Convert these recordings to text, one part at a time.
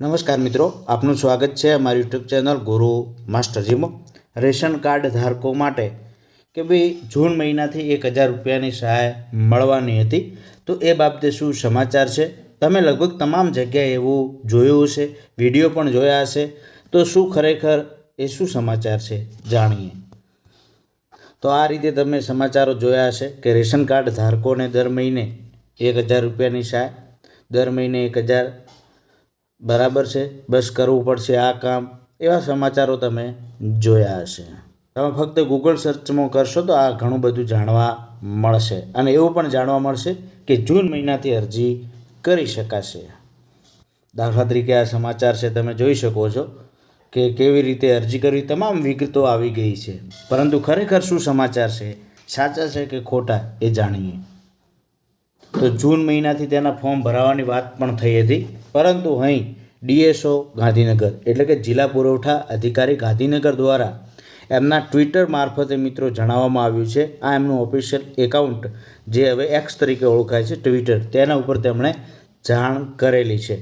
નમસ્કાર મિત્રો, આપનું સ્વાગત છે અમારી યુટ્યુબ ચેનલ ગુરુ માસ્ટરજીમાં રેશન કાર્ડ ધારકો માટે કે ભાઈ જૂન મહિનાથી એક હજાર રૂપિયાની સહાય મળવાની હતી, તો એ બાબતે શું સમાચાર છે? તમે લગભગ તમામ જગ્યાએ એવું જોયું હશે, વીડિયો પણ જોયા હશે, તો શું ખરેખર એ શું સમાચાર છે જાણીએ? તો આ રીતે તમે સમાચારો જોયા હશે કે રેશન કાર્ડ ધારકોને દર મહિને એક હજાર રૂપિયાની સહાય, દર મહિને એક હજાર બરાબર છે? બસ કરવું પડશે આ કામ. એવા સમાચારો તમે જોયા હશે. તમે ફક્ત ગૂગલ સર્ચમાં કરશો તો આ ઘણું બધું જાણવા મળશે. અને એવું પણ જાણવા મળશે કે જૂન મહિનાથી અરજી કરી શકાશે. દાખલા તરીકે આ સમાચાર છે, તમે જોઈ શકો છો કે કેવી રીતે અરજી કરવી તમામ વિગતો આવી ગઈ છે. પરંતુ ખરેખર શું સમાચાર છે? સાચા છે કે ખોટા એ જાણીએ. તો જૂન મહિનાથી તેના ફોર્મ ભરાવાની વાત પણ થઈ હતી. પરંતુ અહીં ડીએસઓ ગાંધીનગર, એટલે કે જિલ્લા પુરવઠા અધિકારી ગાંધીનગર દ્વારા એમના ટ્વિટર મારફતે મિત્રો જણાવવામાં આવ્યું છે, આ એમનું ઓફિશિયલ એકાઉન્ટ જે હવે એક્સ તરીકે ઓળખાય છે ટ્વિટર તેના ઉપર તેમણે જાણ કરેલી છે.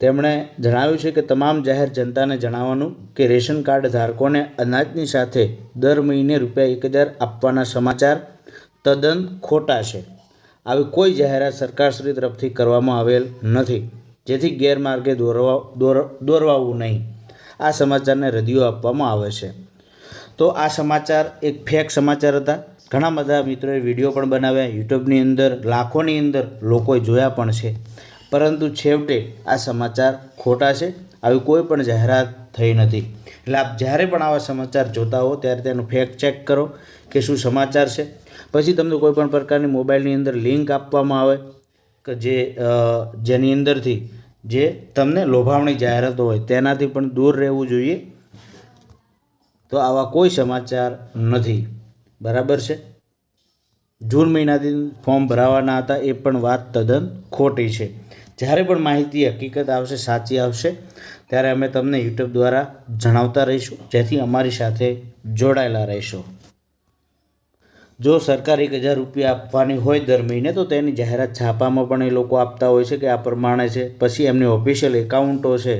તેમણે જણાવ્યું છે કે તમામ જાહેર જનતાને જણાવવાનું કે રેશન કાર્ડ ધારકોને અનાજની સાથે દર મહિને રૂપિયા એક હજાર આપવાના સમાચાર તદ્દન ખોટા છે. આવી કોઈ જાહેરાત સરકારશ્રી તરફથી કરવામાં આવેલ નથી. જેથી ગેરમાર્ગે દોરવા દોર દોરવાવું નહીં. આ સમાચારને રદિયો આપવામાં આવે છે. તો આ સમાચાર એક ફેક સમાચાર હતા. ઘણા બધા મિત્રોએ વીડિયો પણ બનાવ્યા. યુટ્યુબની અંદર, લાખોની અંદર લોકોએ જોયા પણ છે. પરંતુ છેવટે આ સમાચાર ખોટા છે. આવી કોઈ પણ જાહેરાત થઈ નથી. એટલે આપ જ્યારે પણ આવા સમાચાર જોતા હો, ત્યારે તેનું ફેક ચેક કરો કે શું સમાચાર છે. પછી તમને કોઈપણ પ્રકારની મોબાઈલની અંદર લિંક આપવામાં આવે કે જે જેની અંદરથી જે તમને લોભાવણી જાહેરાતો હોય, તેનાથી પણ દૂર રહેવું જોઈએ. તો આવા કોઈ સમાચાર નથી. બરાબર છે? જૂન મહિનાથી ફોર્મ ભરાવાના હતા, એ પણ વાત તદ્દન ખોટી છે. જ્યારે પણ માહિતી હકીકત આવશે, સાચી આવશે, ત્યારે અમે તમને યુટ્યુબ દ્વારા જણાવતા રહીશું, જેથી અમારી સાથે જોડાયેલા રહેશો. જો સરકાર એક હજાર રૂપિયા આપવાની હોય દર મહિને, તો તેની જાહેરાત છાપામાં પણ એ લોકો આપતા હોય છે કે આ પ્રમાણે છે. પછી એમની ઓફિશિયલ એકાઉન્ટો છે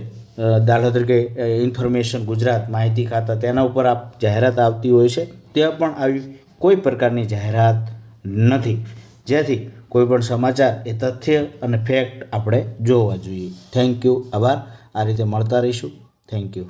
દાખલા તરીકે ઇન્ફોર્મેશન ગુજરાત માહિતી ખાતા, તેના ઉપર આપ જાહેરાત આવતી હોય છે, ત્યાં પણ આવી કોઈ પ્રકારની જાહેરાત નથી. જેથી કોઈ પણ સમાચાર એ તથ્ય અને ફેક્ટ આપણે જોવા જોઈએ. થેન્ક યુ આભાર. આ રીતે મળતા રહીશું. Thank you